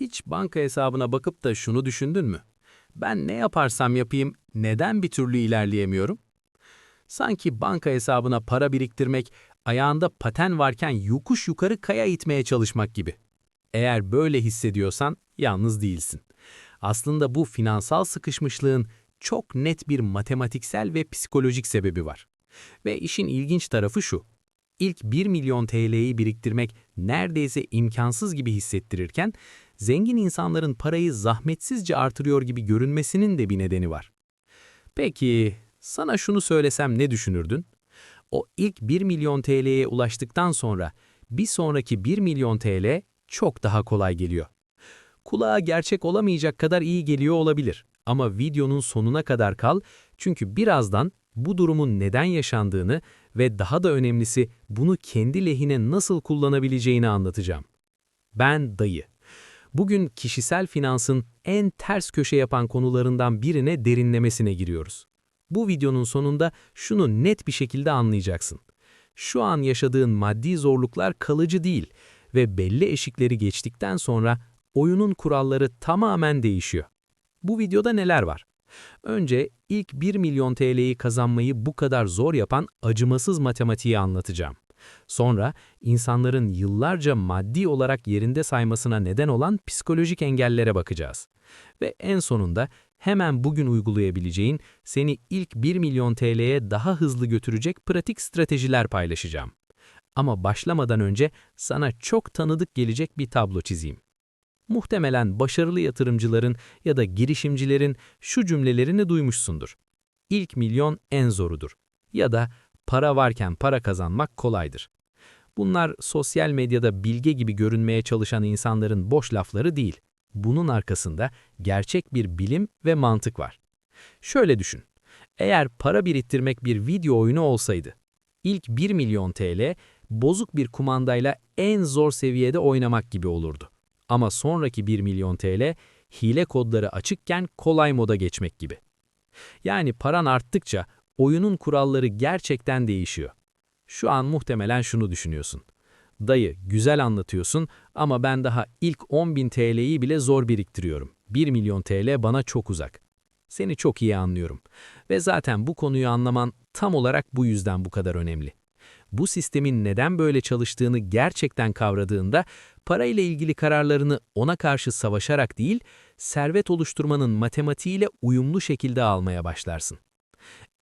Hiç banka hesabına bakıp da şunu düşündün mü? Ben ne yaparsam yapayım neden bir türlü ilerleyemiyorum? Sanki banka hesabına para biriktirmek, ayağında paten varken yokuş yukarı kaya itmeye çalışmak gibi. Eğer böyle hissediyorsan yalnız değilsin. Aslında bu finansal sıkışmışlığın çok net bir matematiksel ve psikolojik sebebi var. Ve işin ilginç tarafı şu. İlk 1 milyon TL'yi biriktirmek neredeyse imkansız gibi hissettirirken, zengin insanların parayı zahmetsizce artırıyor gibi görünmesinin de bir nedeni var. Peki, sana şunu söylesem ne düşünürdün? O ilk 1 milyon TL'ye ulaştıktan sonra bir sonraki 1 milyon TL çok daha kolay geliyor. Kulağa gerçek olamayacak kadar iyi geliyor olabilir ama videonun sonuna kadar kal çünkü birazdan bu durumun neden yaşandığını ve daha da önemlisi bunu kendi lehine nasıl kullanabileceğini anlatacağım. Ben dayı. Bugün kişisel finansın en ters köşe yapan konularından birine derinlemesine giriyoruz. Bu videonun sonunda şunu net bir şekilde anlayacaksın. Şu an yaşadığın maddi zorluklar kalıcı değil ve belli eşikleri geçtikten sonra oyunun kuralları tamamen değişiyor. Bu videoda neler var? Önce ilk 1 milyon TL'yi kazanmayı bu kadar zor yapan acımasız matematiği anlatacağım. Sonra insanların yıllarca maddi olarak yerinde saymasına neden olan psikolojik engellere bakacağız. Ve en sonunda hemen bugün uygulayabileceğin seni ilk 1 milyon TL'ye daha hızlı götürecek pratik stratejiler paylaşacağım. Ama başlamadan önce sana çok tanıdık gelecek bir tablo çizeyim. Muhtemelen başarılı yatırımcıların ya da girişimcilerin şu cümlelerini duymuşsundur. İlk milyon en zorudur. Ya da para varken para kazanmak kolaydır. Bunlar sosyal medyada bilge gibi görünmeye çalışan insanların boş lafları değil. Bunun arkasında gerçek bir bilim ve mantık var. Şöyle düşün. Eğer para biriktirmek bir video oyunu olsaydı, ilk 1 milyon TL bozuk bir kumandayla en zor seviyede oynamak gibi olurdu. Ama sonraki 1 milyon TL hile kodları açıkken kolay moda geçmek gibi. Yani paran arttıkça oyunun kuralları gerçekten değişiyor. Şu an muhtemelen şunu düşünüyorsun. Dayı, güzel anlatıyorsun ama ben daha ilk 10.000 TL'yi bile zor biriktiriyorum. 1 milyon TL bana çok uzak. Seni çok iyi anlıyorum. Ve zaten bu konuyu anlaman tam olarak bu yüzden bu kadar önemli. Bu sistemin neden böyle çalıştığını gerçekten kavradığında parayla ilgili kararlarını ona karşı savaşarak değil, servet oluşturmanın matematiğiyle uyumlu şekilde almaya başlarsın.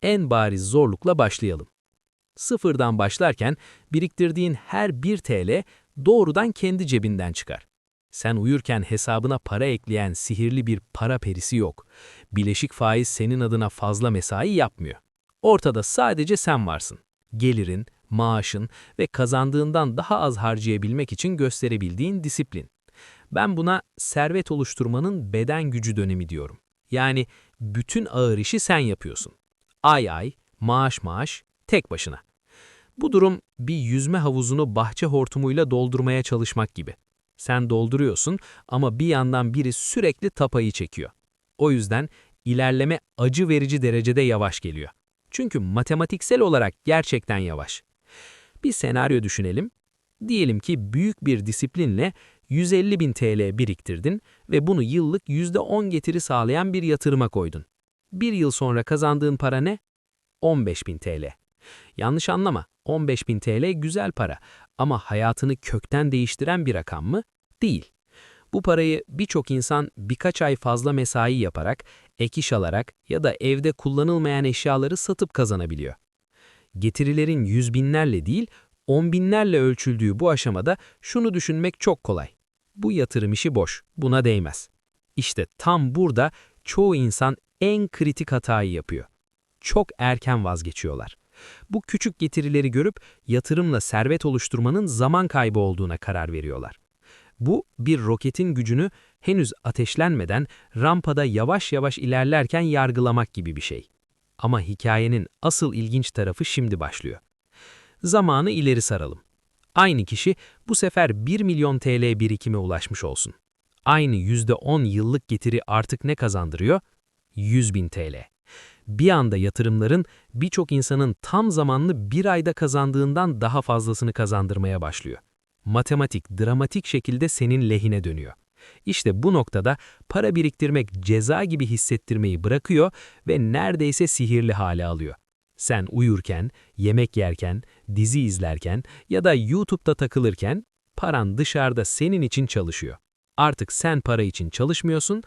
En bariz zorlukla başlayalım. Sıfırdan başlarken biriktirdiğin her 1 TL doğrudan kendi cebinden çıkar. Sen uyurken hesabına para ekleyen sihirli bir para perisi yok. Bileşik faiz senin adına fazla mesai yapmıyor. Ortada sadece sen varsın. Gelirin, maaşın ve kazandığından daha az harcayabilmek için gösterebildiğin disiplin. Ben buna servet oluşturmanın beden gücü dönemi diyorum. Yani bütün ağır işi sen yapıyorsun. Ay ay, maaş maaş, tek başına. Bu durum bir yüzme havuzunu bahçe hortumuyla doldurmaya çalışmak gibi. Sen dolduruyorsun ama bir yandan biri sürekli tapayı çekiyor. O yüzden ilerleme acı verici derecede yavaş geliyor. Çünkü matematiksel olarak gerçekten yavaş. Bir senaryo düşünelim. Diyelim ki büyük bir disiplinle 150 bin TL biriktirdin ve bunu yıllık %10 getiri sağlayan bir yatırıma koydun. Bir yıl sonra kazandığın para ne? 15 bin TL. Yanlış anlama, 15 bin TL güzel para ama hayatını kökten değiştiren bir rakam mı? Değil. Bu parayı birçok insan birkaç ay fazla mesai yaparak, ek iş alarak ya da evde kullanılmayan eşyaları satıp kazanabiliyor. Getirilerin yüz binlerle değil, on binlerle ölçüldüğü bu aşamada şunu düşünmek çok kolay. Bu yatırım işi boş, buna değmez. İşte tam burada çoğu insan en kritik hatayı yapıyor. Çok erken vazgeçiyorlar. Bu küçük getirileri görüp yatırımla servet oluşturmanın zaman kaybı olduğuna karar veriyorlar. Bu bir roketin gücünü henüz ateşlenmeden rampada yavaş yavaş ilerlerken yargılamak gibi bir şey. Ama hikayenin asıl ilginç tarafı şimdi başlıyor. Zamanı ileri saralım. Aynı kişi bu sefer 1 milyon TL birikime ulaşmış olsun. Aynı %10 yıllık getiri artık ne kazandırıyor? 100 bin TL. Bir anda yatırımların birçok insanın tam zamanlı bir ayda kazandığından daha fazlasını kazandırmaya başlıyor. Matematik dramatik şekilde senin lehine dönüyor. İşte bu noktada para biriktirmek ceza gibi hissettirmeyi bırakıyor ve neredeyse sihirli hale alıyor. Sen uyurken, yemek yerken, dizi izlerken ya da YouTube'da takılırken paran dışarıda senin için çalışıyor. Artık sen para için çalışmıyorsun,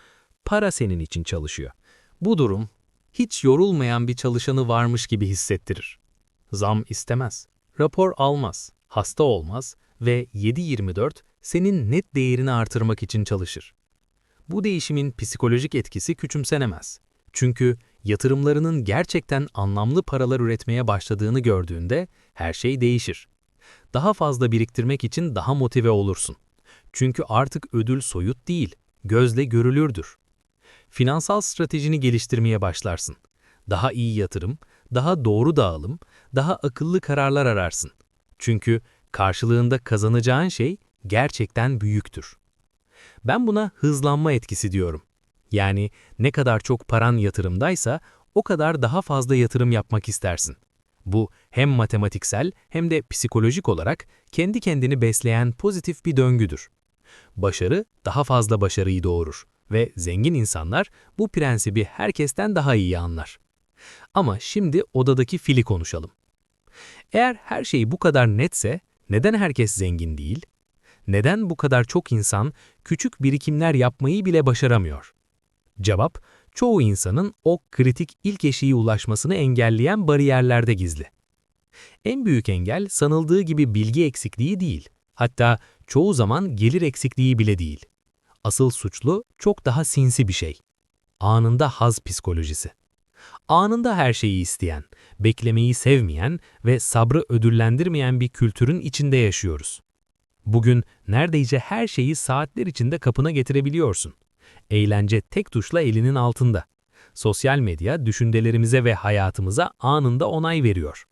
para senin için çalışıyor. Bu durum hiç yorulmayan bir çalışanı varmış gibi hissettirir. Zam istemez, rapor almaz, hasta olmaz ve 7-24 senin net değerini artırmak için çalışır. Bu değişimin psikolojik etkisi küçümsenemez. Çünkü yatırımlarının gerçekten anlamlı paralar üretmeye başladığını gördüğünde her şey değişir. Daha fazla biriktirmek için daha motive olursun. Çünkü artık ödül soyut değil, gözle görülürdür. Finansal stratejini geliştirmeye başlarsın. Daha iyi yatırım, daha doğru dağılım, daha akıllı kararlar ararsın. Çünkü karşılığında kazanacağın şey gerçekten büyüktür. Ben buna hızlanma etkisi diyorum. Yani ne kadar çok paran yatırımdaysa o kadar daha fazla yatırım yapmak istersin. Bu hem matematiksel hem de psikolojik olarak kendi kendini besleyen pozitif bir döngüdür. Başarı daha fazla başarıyı doğurur ve zengin insanlar bu prensibi herkesten daha iyi anlar. Ama şimdi odadaki fili konuşalım. Eğer her şey bu kadar netse neden herkes zengin değil? Neden bu kadar çok insan küçük birikimler yapmayı bile başaramıyor? Cevap, çoğu insanın o kritik ilk eşiğe ulaşmasını engelleyen bariyerlerde gizli. En büyük engel sanıldığı gibi bilgi eksikliği değil, hatta çoğu zaman gelir eksikliği bile değil. Asıl suçlu çok daha sinsi bir şey. Anında haz psikolojisi. Anında her şeyi isteyen, beklemeyi sevmeyen ve sabrı ödüllendirmeyen bir kültürün içinde yaşıyoruz. Bugün neredeyse her şeyi saatler içinde kapına getirebiliyorsun. Eğlence tek tuşla elinin altında. Sosyal medya düşüncelerimize ve hayatımıza anında onay veriyor.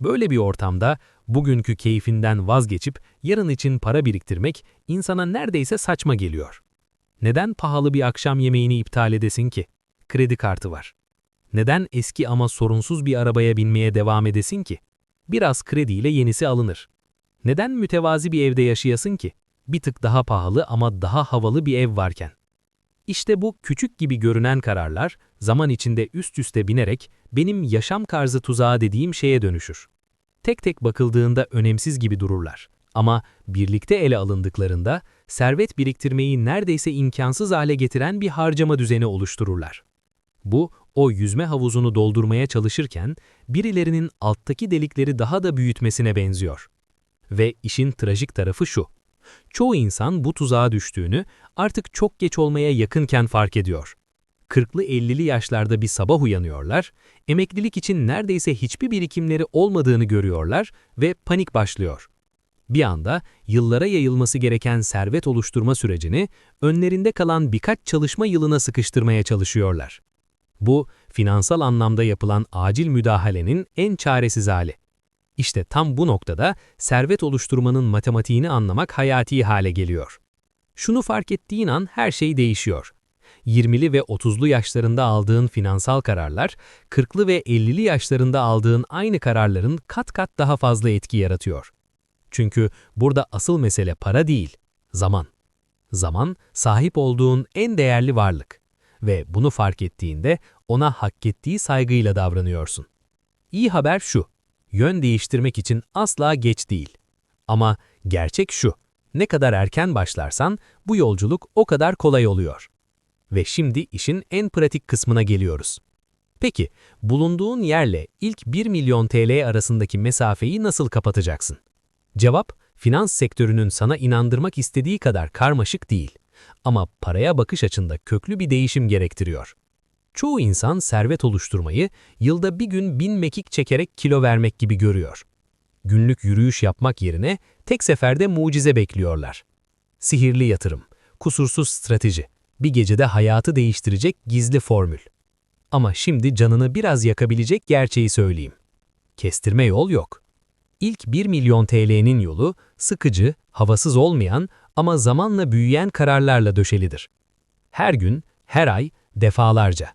Böyle bir ortamda bugünkü keyfinden vazgeçip yarın için para biriktirmek insana neredeyse saçma geliyor. Neden pahalı bir akşam yemeğini iptal edesin ki? Kredi kartı var. Neden eski ama sorunsuz bir arabaya binmeye devam edesin ki? Biraz krediyle yenisi alınır. Neden mütevazi bir evde yaşayasın ki? Bir tık daha pahalı ama daha havalı bir ev varken. İşte bu küçük gibi görünen kararlar zaman içinde üst üste binerek benim yaşam karzı tuzağı dediğim şeye dönüşür. Tek tek bakıldığında önemsiz gibi dururlar. Ama birlikte ele alındıklarında servet biriktirmeyi neredeyse imkansız hale getiren bir harcama düzeni oluştururlar. Bu, o yüzme havuzunu doldurmaya çalışırken birilerinin alttaki delikleri daha da büyütmesine benziyor. Ve işin trajik tarafı şu. Çoğu insan bu tuzağa düştüğünü artık çok geç olmaya yakınken fark ediyor. 40'lı 50'li yaşlarda bir sabah uyanıyorlar, emeklilik için neredeyse hiçbir birikimleri olmadığını görüyorlar ve panik başlıyor. Bir anda yıllara yayılması gereken servet oluşturma sürecini önlerinde kalan birkaç çalışma yılına sıkıştırmaya çalışıyorlar. Bu, finansal anlamda yapılan acil müdahalenin en çaresiz hali. İşte tam bu noktada servet oluşturmanın matematiğini anlamak hayati hale geliyor. Şunu fark ettiğin an her şey değişiyor. 20'li ve 30'lu yaşlarında aldığın finansal kararlar, 40'lı ve 50'li yaşlarında aldığın aynı kararların kat kat daha fazla etki yaratıyor. Çünkü burada asıl mesele para değil, zaman. Zaman, sahip olduğun en değerli varlık ve bunu fark ettiğinde ona hak ettiği saygıyla davranıyorsun. İyi haber şu, yön değiştirmek için asla geç değil. Ama gerçek şu, ne kadar erken başlarsan bu yolculuk o kadar kolay oluyor. Ve şimdi işin en pratik kısmına geliyoruz. Peki, bulunduğun yerle ilk 1 milyon TL arasındaki mesafeyi nasıl kapatacaksın? Cevap, finans sektörünün sana inandırmak istediği kadar karmaşık değil. Ama paraya bakış açında köklü bir değişim gerektiriyor. Çoğu insan servet oluşturmayı yılda bir gün bin mekik çekerek kilo vermek gibi görüyor. Günlük yürüyüş yapmak yerine tek seferde mucize bekliyorlar. Sihirli yatırım, kusursuz strateji, bir gecede hayatı değiştirecek gizli formül. Ama şimdi canını biraz yakabilecek gerçeği söyleyeyim. Kestirme yol yok. İlk 1 milyon TL'nin yolu sıkıcı, havasız olmayan ama zamanla büyüyen kararlarla döşelidir. Her gün, her ay, defalarca.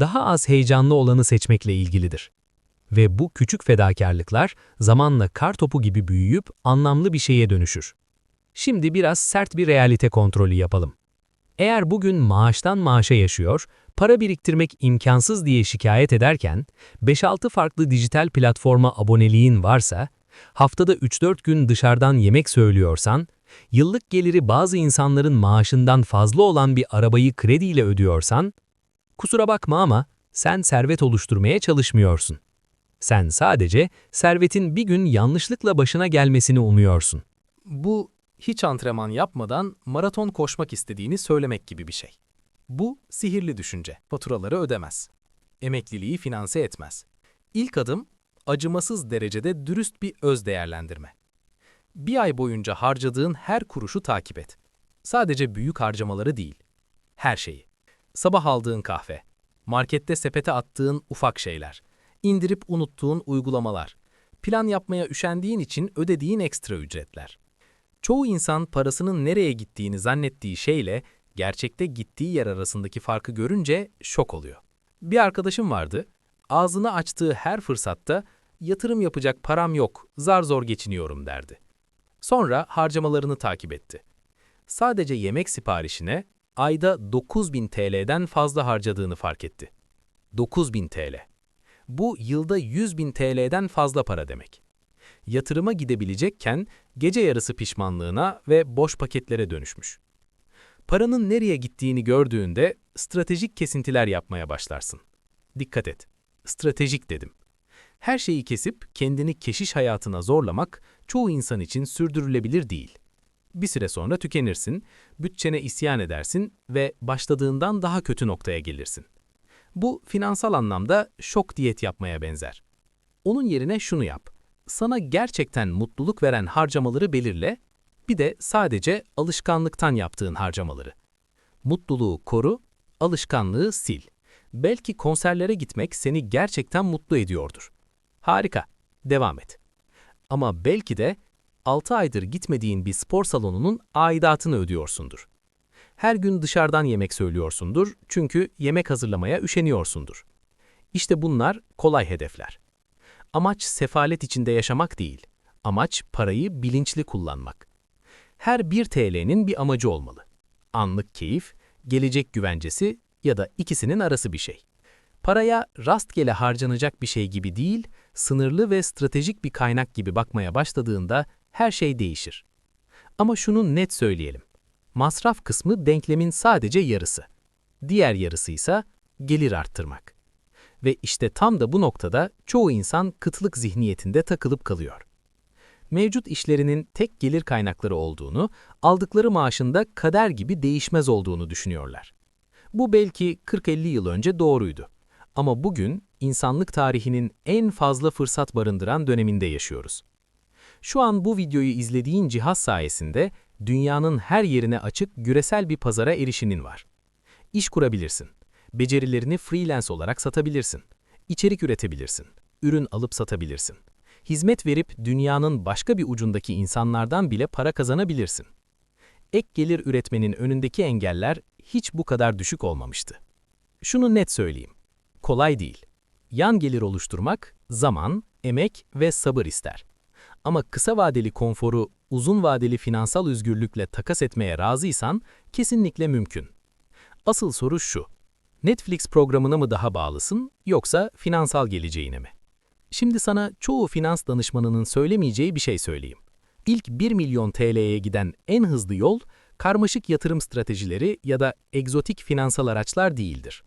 Daha az heyecanlı olanı seçmekle ilgilidir. Ve bu küçük fedakarlıklar zamanla kar topu gibi büyüyüp anlamlı bir şeye dönüşür. Şimdi biraz sert bir realite kontrolü yapalım. Eğer bugün maaştan maaşa yaşıyor, para biriktirmek imkansız diye şikayet ederken, 5-6 farklı dijital platforma aboneliğin varsa, haftada 3-4 gün dışarıdan yemek söylüyorsan, yıllık geliri bazı insanların maaşından fazla olan bir arabayı krediyle ödüyorsan, kusura bakma ama sen servet oluşturmaya çalışmıyorsun. Sen sadece servetin bir gün yanlışlıkla başına gelmesini umuyorsun. Bu hiç antrenman yapmadan maraton koşmak istediğini söylemek gibi bir şey. Bu sihirli düşünce. Faturaları ödemez. Emekliliği finanse etmez. İlk adım acımasız derecede dürüst bir öz değerlendirme. Bir ay boyunca harcadığın her kuruşu takip et. Sadece büyük harcamaları değil. Her şeyi. Sabah aldığın kahve, markette sepete attığın ufak şeyler, indirip unuttuğun uygulamalar, plan yapmaya üşendiğin için ödediğin ekstra ücretler. Çoğu insan parasının nereye gittiğini zannettiği şeyle gerçekte gittiği yer arasındaki farkı görünce şok oluyor. Bir arkadaşım vardı, ağzını açtığı her fırsatta yatırım yapacak param yok, zar zor geçiniyorum derdi. Sonra harcamalarını takip etti. Sadece yemek siparişine ayda 9000 TL'den fazla harcadığını fark etti. 9000 TL. Bu yılda 100.000 TL'den fazla para demek. Yatırıma gidebilecekken gece yarısı pişmanlığına ve boş paketlere dönüşmüş. Paranın nereye gittiğini gördüğünde stratejik kesintiler yapmaya başlarsın. Dikkat et, stratejik dedim. Her şeyi kesip kendini keşiş hayatına zorlamak çoğu insan için sürdürülebilir değil. Bir süre sonra tükenirsin, bütçene isyan edersin ve başladığından daha kötü noktaya gelirsin. Bu finansal anlamda şok diyet yapmaya benzer. Onun yerine şunu yap. Sana gerçekten mutluluk veren harcamaları belirle, bir de sadece alışkanlıktan yaptığın harcamaları. Mutluluğu koru, alışkanlığı sil. Belki konserlere gitmek seni gerçekten mutlu ediyordur. Harika, devam et. Ama belki de 6 aydır gitmediğin bir spor salonunun aidatını ödüyorsundur. Her gün dışarıdan yemek söylüyorsundur çünkü yemek hazırlamaya üşeniyorsundur. İşte bunlar kolay hedefler. Amaç sefalet içinde yaşamak değil, amaç parayı bilinçli kullanmak. Her 1 TL'nin bir amacı olmalı. Anlık keyif, gelecek güvencesi ya da ikisinin arası bir şey. Paraya rastgele harcanacak bir şey gibi değil, sınırlı ve stratejik bir kaynak gibi bakmaya başladığında her şey değişir. Ama şunu net söyleyelim. Masraf kısmı denklemin sadece yarısı. Diğer yarısı ise gelir arttırmak. Ve işte tam da bu noktada çoğu insan kıtlık zihniyetinde takılıp kalıyor. Mevcut işlerinin tek gelir kaynakları olduğunu, aldıkları maaşında kader gibi değişmez olduğunu düşünüyorlar. Bu belki 40-50 yıl önce doğruydu. Ama bugün insanlık tarihinin en fazla fırsat barındıran döneminde yaşıyoruz. Şu an bu videoyu izlediğin cihaz sayesinde dünyanın her yerine açık güresel bir pazara erişinin var. İş kurabilirsin. Becerilerini freelance olarak satabilirsin. İçerik üretebilirsin. Ürün alıp satabilirsin. Hizmet verip dünyanın başka bir ucundaki insanlardan bile para kazanabilirsin. Ek gelir üretmenin önündeki engeller hiç bu kadar düşük olmamıştı. Şunu net söyleyeyim. Kolay değil. Yan gelir oluşturmak zaman, emek ve sabır ister. Ama kısa vadeli konforu uzun vadeli finansal özgürlükle takas etmeye razıysan kesinlikle mümkün. Asıl soru şu. Netflix programına mı daha bağlısın yoksa finansal geleceğine mi? Şimdi sana çoğu finans danışmanının söylemeyeceği bir şey söyleyeyim. İlk 1 milyon TL'ye giden en hızlı yol karmaşık yatırım stratejileri ya da egzotik finansal araçlar değildir.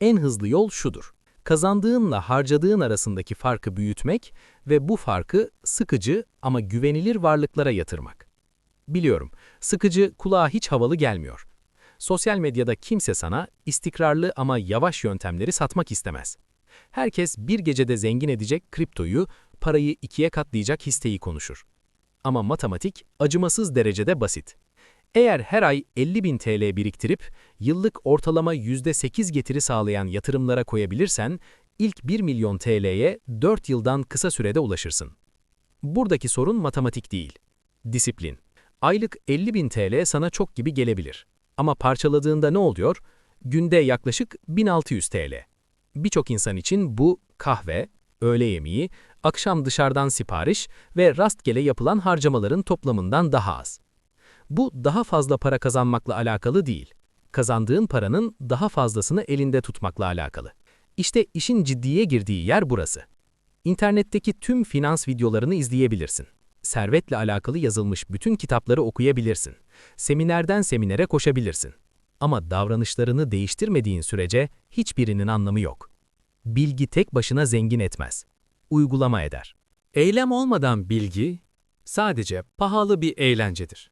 En hızlı yol şudur kazandığınla harcadığın arasındaki farkı büyütmek ve bu farkı sıkıcı ama güvenilir varlıklara yatırmak. Biliyorum, sıkıcı kulağa hiç havalı gelmiyor. Sosyal medyada kimse sana istikrarlı ama yavaş yöntemleri satmak istemez. Herkes bir gecede zengin edecek kriptoyu, parayı ikiye katlayacak histeyi konuşur. Ama matematik acımasız derecede basit. Eğer her ay 50 bin TL biriktirip yıllık ortalama %8 getiri sağlayan yatırımlara koyabilirsen, ilk 1 milyon TL'ye 4 yıldan kısa sürede ulaşırsın. Buradaki sorun matematik değil, disiplin. Aylık 50 bin TL sana çok gibi gelebilir. Ama parçaladığında ne oluyor? Günde yaklaşık 1600 TL. Birçok insan için bu kahve, öğle yemeği, akşam dışarıdan sipariş ve rastgele yapılan harcamaların toplamından daha az. Bu daha fazla para kazanmakla alakalı değil. kazandığın paranın daha fazlasını elinde tutmakla alakalı. İşte işin ciddiye girdiği yer burası. İnternetteki tüm finans videolarını izleyebilirsin. Servetle alakalı yazılmış bütün kitapları okuyabilirsin. Seminerden seminere koşabilirsin. Ama davranışlarını değiştirmediğin sürece hiçbirinin anlamı yok. Bilgi tek başına zengin etmez. Uygulama eder. Eylem olmadan bilgi sadece pahalı bir eğlencedir.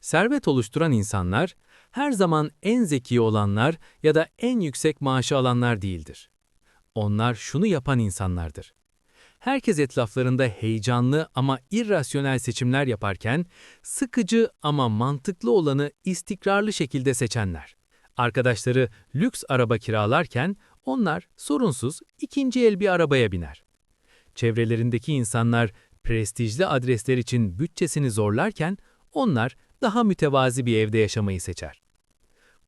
Servet oluşturan insanlar her zaman en zeki olanlar ya da en yüksek maaşı alanlar değildir. Onlar şunu yapan insanlardır. Herkes etraflarında heyecanlı ama irrasyonel seçimler yaparken, sıkıcı ama mantıklı olanı istikrarlı şekilde seçenler. Arkadaşları lüks araba kiralarken, onlar sorunsuz ikinci el bir arabaya biner. Çevrelerindeki insanlar prestijli adresler için bütçesini zorlarken, onlar daha mütevazi bir evde yaşamayı seçer.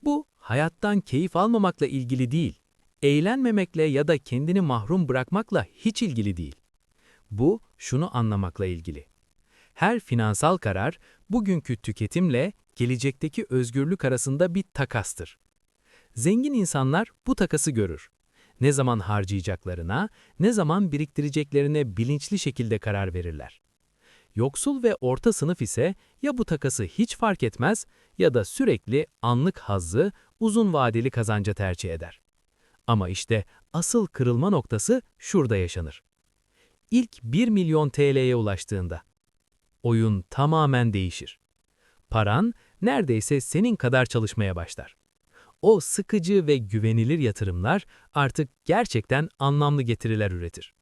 Bu, hayattan keyif almamakla ilgili değil, eğlenmemekle ya da kendini mahrum bırakmakla hiç ilgili değil. Bu, şunu anlamakla ilgili. Her finansal karar, bugünkü tüketimle gelecekteki özgürlük arasında bir takastır. Zengin insanlar bu takası görür. Ne zaman harcayacaklarına, ne zaman biriktireceklerine bilinçli şekilde karar verirler. Yoksul ve orta sınıf ise ya bu takası hiç fark etmez ya da sürekli anlık hazzı, uzun vadeli kazanca tercih eder. Ama işte asıl kırılma noktası şurada yaşanır. İlk 1 milyon TL'ye ulaştığında. Oyun tamamen değişir. Paran neredeyse senin kadar çalışmaya başlar. O sıkıcı ve güvenilir yatırımlar artık gerçekten anlamlı getiriler üretir.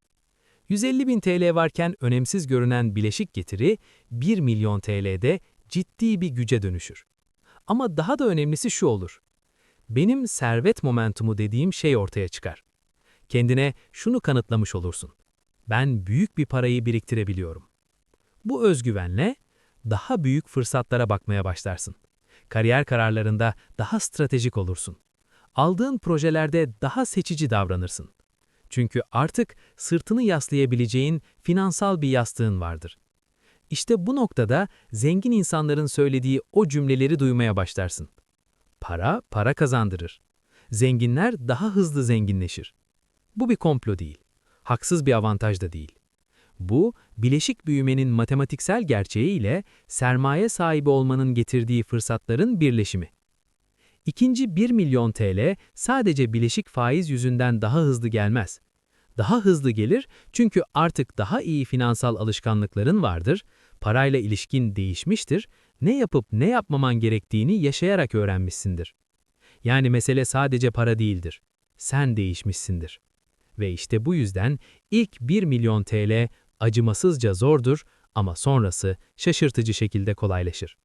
150 bin TL varken önemsiz görünen bileşik getiri 1 milyon TL'de ciddi bir güce dönüşür. Ama daha da önemlisi şu olur. Benim servet momentumu dediğim şey ortaya çıkar. Kendine şunu kanıtlamış olursun. Ben büyük bir parayı biriktirebiliyorum. Bu özgüvenle daha büyük fırsatlara bakmaya başlarsın. Kariyer kararlarında daha stratejik olursun. Aldığın projelerde daha seçici davranırsın. Çünkü artık sırtını yaslayabileceğin finansal bir yastığın vardır. İşte bu noktada zengin insanların söylediği o cümleleri duymaya başlarsın. Para, para kazandırır. Zenginler daha hızlı zenginleşir. Bu bir komplo değil. Haksız bir avantaj da değil. Bu, bileşik büyümenin matematiksel gerçeğiyle sermaye sahibi olmanın getirdiği fırsatların birleşimi. İkinci 1 milyon TL sadece bileşik faiz yüzünden daha hızlı gelmez. Daha hızlı gelir çünkü artık daha iyi finansal alışkanlıkların vardır, parayla ilişkin değişmiştir, ne yapıp ne yapmaman gerektiğini yaşayarak öğrenmişsindir. Yani mesele sadece para değildir. Sen değişmişsindir. Ve işte bu yüzden ilk 1 milyon TL acımasızca zordur ama sonrası şaşırtıcı şekilde kolaylaşır.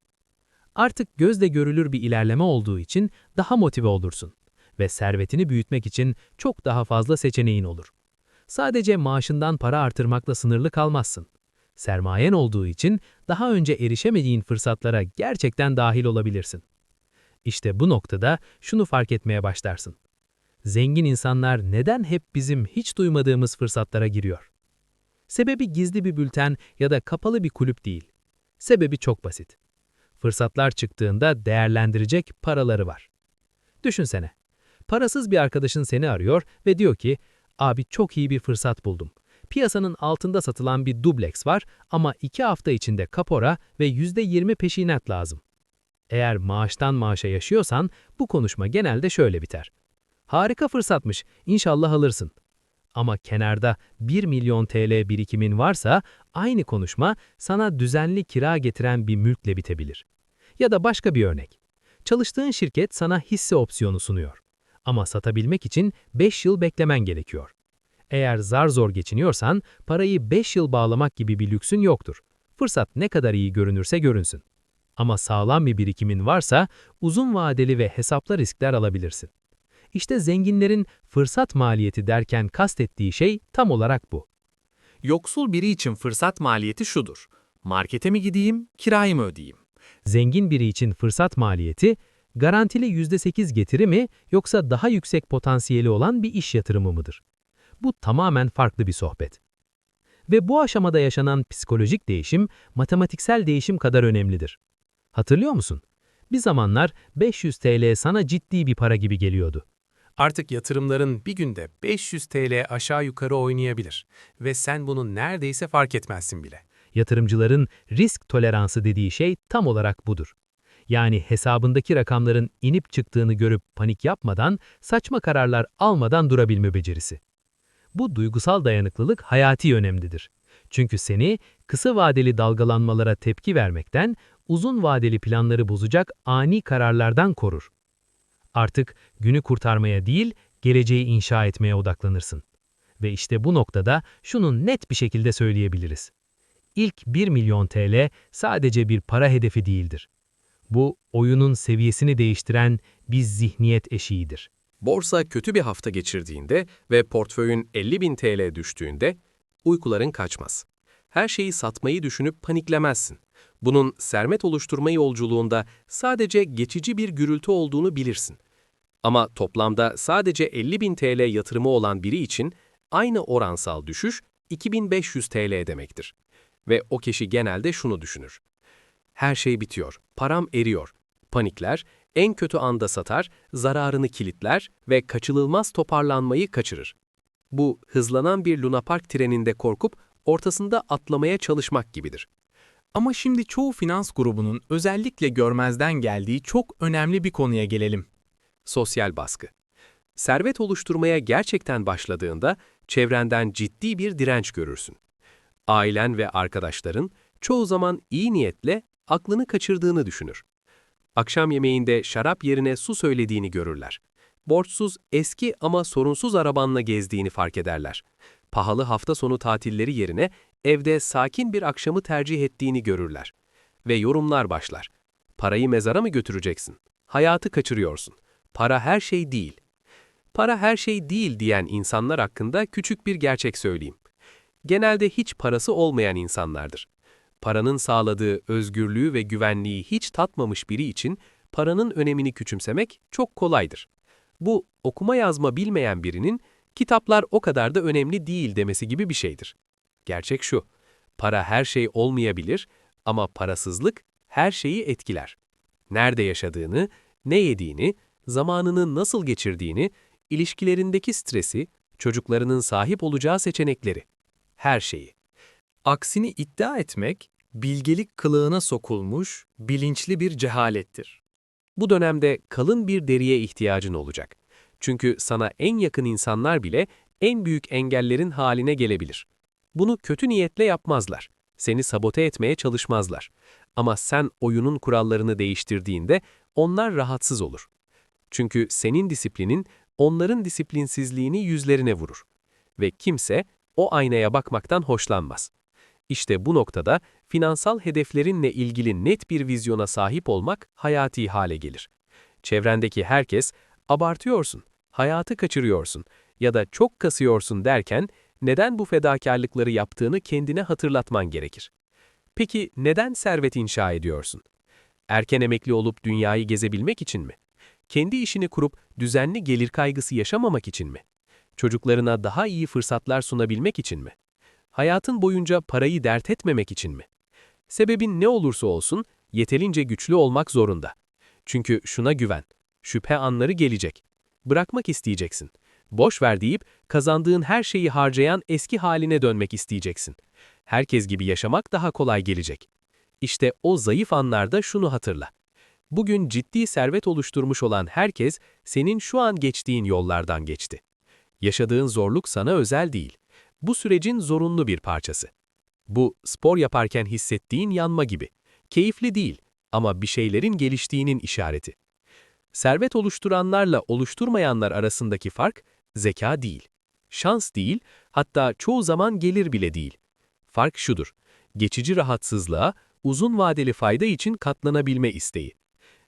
Artık gözle görülür bir ilerleme olduğu için daha motive olursun ve servetini büyütmek için çok daha fazla seçeneğin olur. Sadece maaşından para artırmakla sınırlı kalmazsın. Sermayen olduğu için daha önce erişemediğin fırsatlara gerçekten dahil olabilirsin. İşte bu noktada şunu fark etmeye başlarsın. Zengin insanlar neden hep bizim hiç duymadığımız fırsatlara giriyor? Sebebi gizli bir bülten ya da kapalı bir kulüp değil. Sebebi çok basit. Fırsatlar çıktığında değerlendirecek paraları var. Düşünsene. Parasız bir arkadaşın seni arıyor ve diyor ki, abi çok iyi bir fırsat buldum. Piyasanın altında satılan bir dubleks var ama iki hafta içinde kapora ve %20 peşinat lazım. Eğer maaştan maaşa yaşıyorsan bu konuşma genelde şöyle biter. Harika fırsatmış, inşallah alırsın. Ama kenarda 1 milyon TL birikimin varsa aynı konuşma sana düzenli kira getiren bir mülkle bitebilir. Ya da başka bir örnek. Çalıştığın şirket sana hisse opsiyonu sunuyor. Ama satabilmek için 5 yıl beklemen gerekiyor. Eğer zar zor geçiniyorsan parayı 5 yıl bağlamak gibi bir lüksün yoktur. Fırsat ne kadar iyi görünürse görünsün. Ama sağlam bir birikimin varsa uzun vadeli ve hesaplı riskler alabilirsin. İşte zenginlerin fırsat maliyeti derken kastettiği şey tam olarak bu. Yoksul biri için fırsat maliyeti şudur. Markete mi gideyim, kirayı mı ödeyeyim? Zengin biri için fırsat maliyeti, garantili %8 getiri mi yoksa daha yüksek potansiyeli olan bir iş yatırımı mıdır? Bu tamamen farklı bir sohbet. Ve bu aşamada yaşanan psikolojik değişim, matematiksel değişim kadar önemlidir. Hatırlıyor musun? Bir zamanlar 500 TL sana ciddi bir para gibi geliyordu. Artık yatırımların bir günde 500 TL aşağı yukarı oynayabilir ve sen bunu neredeyse fark etmezsin bile. Yatırımcıların risk toleransı dediği şey tam olarak budur. Yani hesabındaki rakamların inip çıktığını görüp panik yapmadan, saçma kararlar almadan durabilme becerisi. Bu duygusal dayanıklılık hayati önemlidir. Çünkü seni kısa vadeli dalgalanmalara tepki vermekten, uzun vadeli planları bozacak ani kararlardan korur. Artık günü kurtarmaya değil, geleceği inşa etmeye odaklanırsın. Ve işte bu noktada şunu net bir şekilde söyleyebiliriz. İlk 1 milyon TL sadece bir para hedefi değildir. Bu, oyunun seviyesini değiştiren bir zihniyet eşiğidir. Borsa kötü bir hafta geçirdiğinde ve portföyün 50 bin TL düştüğünde uykuların kaçmaz. Her şeyi satmayı düşünüp paniklemezsin. Bunun sermet oluşturma yolculuğunda sadece geçici bir gürültü olduğunu bilirsin. Ama toplamda sadece 50 bin TL yatırımı olan biri için aynı oransal düşüş 2500 TL demektir. Ve o kişi genelde şunu düşünür. Her şey bitiyor, param eriyor. Panikler, en kötü anda satar, zararını kilitler ve kaçınılmaz toparlanmayı kaçırır. Bu, hızlanan bir Luna Park treninde korkup ortasında atlamaya çalışmak gibidir. Ama şimdi çoğu finans grubunun özellikle görmezden geldiği çok önemli bir konuya gelelim. Sosyal baskı. Servet oluşturmaya gerçekten başladığında çevrenden ciddi bir direnç görürsün. Ailen ve arkadaşların çoğu zaman iyi niyetle aklını kaçırdığını düşünür. Akşam yemeğinde şarap yerine su söylediğini görürler. Borçsuz, eski ama sorunsuz arabanla gezdiğini fark ederler. Pahalı hafta sonu tatilleri yerine evde sakin bir akşamı tercih ettiğini görürler. Ve yorumlar başlar. Parayı mezara mı götüreceksin? Hayatı kaçırıyorsun. Para her şey değil. Para her şey değil diyen insanlar hakkında küçük bir gerçek söyleyeyim. Genelde hiç parası olmayan insanlardır. Paranın sağladığı özgürlüğü ve güvenliği hiç tatmamış biri için paranın önemini küçümsemek çok kolaydır. Bu, okuma yazma bilmeyen birinin kitaplar o kadar da önemli değil demesi gibi bir şeydir. Gerçek şu, para her şey olmayabilir ama parasızlık her şeyi etkiler. Nerede yaşadığını, ne yediğini, zamanını nasıl geçirdiğini, ilişkilerindeki stresi, çocuklarının sahip olacağı seçenekleri. Her şeyi. Aksini iddia etmek, bilgelik kılığına sokulmuş, bilinçli bir cehalettir. Bu dönemde kalın bir deriye ihtiyacın olacak. Çünkü sana en yakın insanlar bile en büyük engellerin haline gelebilir. Bunu kötü niyetle yapmazlar. Seni sabote etmeye çalışmazlar. Ama sen oyunun kurallarını değiştirdiğinde onlar rahatsız olur. Çünkü senin disiplinin onların disiplinsizliğini yüzlerine vurur. Ve kimse o aynaya bakmaktan hoşlanmaz. İşte bu noktada finansal hedeflerinle ilgili net bir vizyona sahip olmak hayati hale gelir. Çevrendeki herkes, abartıyorsun, hayatı kaçırıyorsun ya da çok kasıyorsun derken neden bu fedakarlıkları yaptığını kendine hatırlatman gerekir. Peki neden servet inşa ediyorsun? Erken emekli olup dünyayı gezebilmek için mi? Kendi işini kurup düzenli gelir kaygısı yaşamamak için mi? Çocuklarına daha iyi fırsatlar sunabilmek için mi? Hayatın boyunca parayı dert etmemek için mi? Sebebin ne olursa olsun yeterince güçlü olmak zorunda. Çünkü şuna güven, şüphe anları gelecek. Bırakmak isteyeceksin. Boş ver deyip kazandığın her şeyi harcayan eski haline dönmek isteyeceksin. Herkes gibi yaşamak daha kolay gelecek. İşte o zayıf anlarda şunu hatırla. Bugün ciddi servet oluşturmuş olan herkes senin şu an geçtiğin yollardan geçti. Yaşadığın zorluk sana özel değil. Bu sürecin zorunlu bir parçası. Bu, spor yaparken hissettiğin yanma gibi. Keyifli değil ama bir şeylerin geliştiğinin işareti. Servet oluşturanlarla oluşturmayanlar arasındaki fark, zeka değil, şans değil, hatta çoğu zaman gelir bile değil. Fark şudur, geçici rahatsızlığa, uzun vadeli fayda için katlanabilme isteği.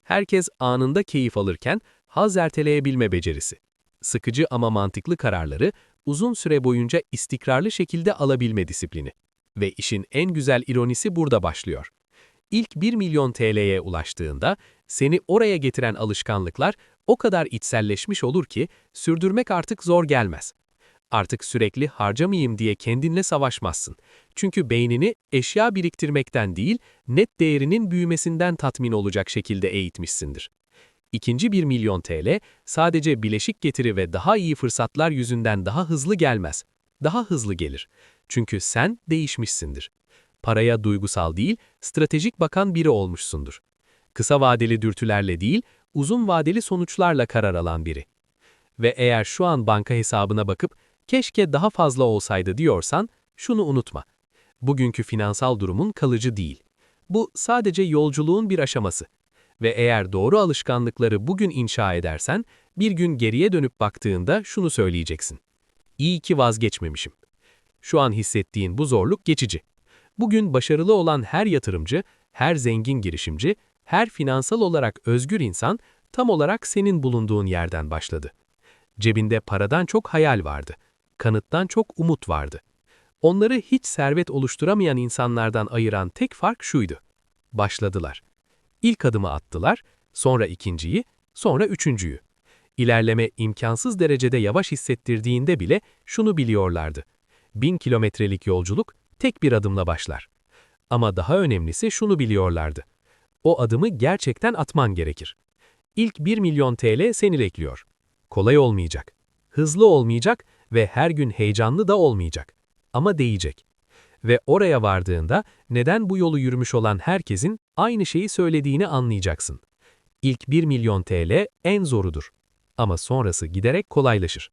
Herkes anında keyif alırken haz erteleyebilme becerisi. Sıkıcı ama mantıklı kararları uzun süre boyunca istikrarlı şekilde alabilme disiplini. Ve işin en güzel ironisi burada başlıyor. İlk 1 milyon TL'ye ulaştığında seni oraya getiren alışkanlıklar o kadar içselleşmiş olur ki sürdürmek artık zor gelmez. Artık sürekli harcamayayım diye kendinle savaşmazsın. Çünkü beynini eşya biriktirmekten değil, net değerinin büyümesinden tatmin olacak şekilde eğitmişsindir. İkinci 1 milyon TL sadece bileşik getiri ve daha iyi fırsatlar yüzünden daha hızlı gelmez. Daha hızlı gelir. Çünkü sen değişmişsindir. Paraya duygusal değil, stratejik bakan biri olmuşsundur. Kısa vadeli dürtülerle değil, uzun vadeli sonuçlarla karar alan biri. Ve eğer şu an banka hesabına bakıp keşke daha fazla olsaydı diyorsan, şunu unutma. Bugünkü finansal durumun kalıcı değil. Bu sadece yolculuğun bir aşaması. Ve eğer doğru alışkanlıkları bugün inşa edersen, bir gün geriye dönüp baktığında şunu söyleyeceksin. İyi ki vazgeçmemişim. Şu an hissettiğin bu zorluk geçici. Bugün başarılı olan her yatırımcı, her zengin girişimci, her finansal olarak özgür insan tam olarak senin bulunduğun yerden başladı. Cebinde paradan çok hayal vardı. Kanıttan çok umut vardı. Onları hiç servet oluşturamayan insanlardan ayıran tek fark şuydu. Başladılar. İlk adımı attılar, sonra ikinciyi, sonra üçüncüyü. İlerleme imkansız derecede yavaş hissettirdiğinde bile şunu biliyorlardı. Bin kilometrelik yolculuk tek bir adımla başlar. Ama daha önemlisi şunu biliyorlardı. O adımı gerçekten atman gerekir. İlk 1 milyon TL seni bekliyor. Kolay olmayacak, hızlı olmayacak ve her gün heyecanlı da olmayacak. Ama değecek. Ve oraya vardığında neden bu yolu yürümüş olan herkesin aynı şeyi söylediğini anlayacaksın. İlk 1 milyon TL en zorudur. Ama sonrası giderek kolaylaşır.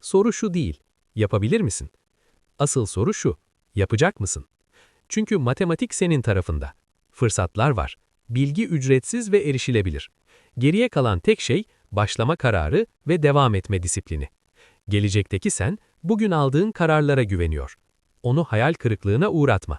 Soru şu değil, yapabilir misin? Asıl soru şu, yapacak mısın? Çünkü matematik senin tarafında. Fırsatlar var. Bilgi ücretsiz ve erişilebilir. Geriye kalan tek şey başlama kararı ve devam etme disiplini. Gelecekteki sen bugün aldığın kararlara güveniyor. Onu hayal kırıklığına uğratma.